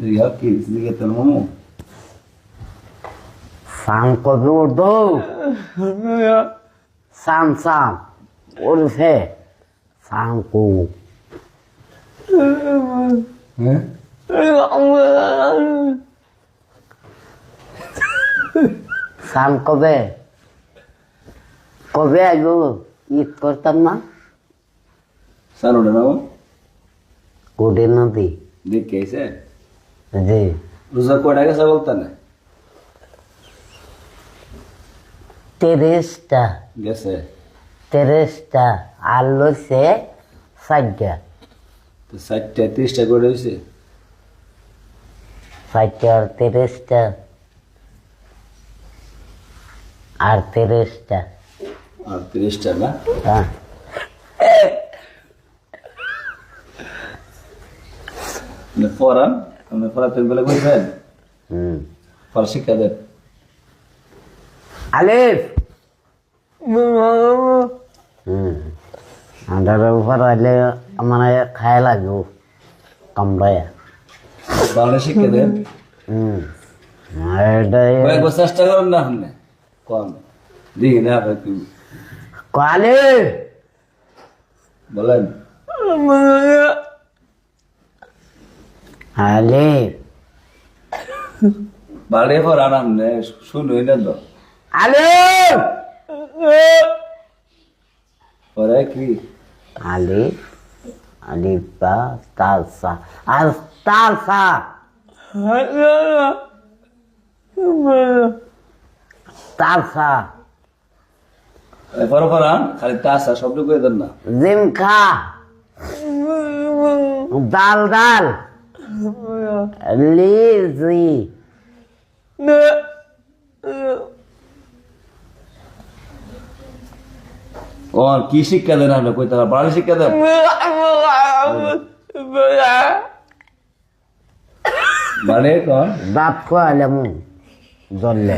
ياكي تنمو सांको भी उर्दू शाम शाम उर्फ़ है सांको शाम कबे कबे आयो ईद करतम ना सर उड़ना वो कोडे नदी देख कैसे জি। রোজা কয়টা গেছে বলতে না তিরিশটা। গেছে? তিরিশটা। আর লইছে ষাটটা তো ষাটটা তিরিশটা করে হয়েছে ষাটটা আর তিরিশটা। আর তিরিশটা। আর তিরিশটা না? হ্যাঁ। মানে পড়ান? আপনি পড়াতে বেলা করবেন হুম। পড়া শিক্ষা দেন। আলিফ! হুম। আন্ডার উপর আইলে মানে খাই লাগবো কামড়ায়। বাংলা শিক্ষা দেন। হুম। এটাই কয়েকবার চেষ্টা করেন না আপনি? কম। দেখি না আপনি একটু। কালে বলেন। আলিফ বাড়ি পড়ান আপনি শুনুই না তো। আলিফ পরে কি? আলিফ আলিফ বা তালসা আর তালসা। তালসা। পরে পড়ান খালি তাসা শব্দ করে দেন না। জিমখা দাল দাল। লিজি ও কি শিক্ষা দেন আপনি কইতে পারেন বাড়ি শিক্ষা দেন বাড়ি কন দাঁত খোয়ালে মু জ্বললে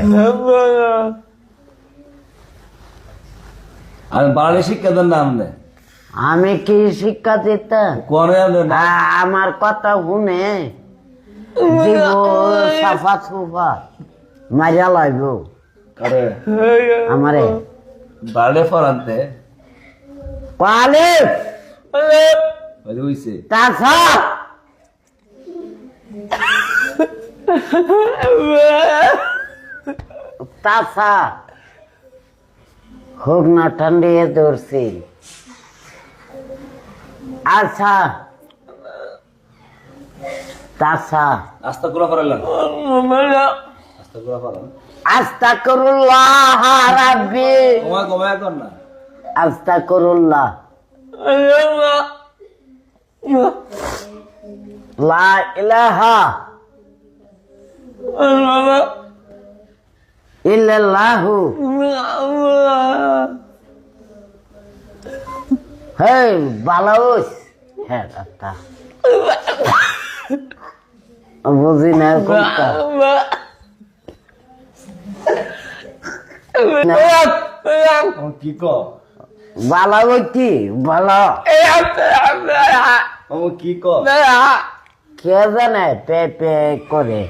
আমি বাড়ি শিক্ষা দেন না আমি কি শিক্ষা দিতাম আমার কথা শুনে দিব সাফা সুফা মারিয়া লাগব আরে। আমারে। বাড়ি পড়ানতে পালে হইছে। তাছা তাছা হোক না ঠান্ডিয়ে ধরছি আচ্ছা তাছা আস্তা করে পড়ালেন আস্তা করে পড়ান আস্তাকুরুল্লাহ রাব্বি কমায় কমায় কর না? আস্তাকুরুল্লাহ। লা ইলাহা ইল্লাল্লাহু। হেই বালাউস হ্যাঁ কথা বুঝি না কোনটা। কি কি? ভালো ও কি কর কে জানে পে পে করে।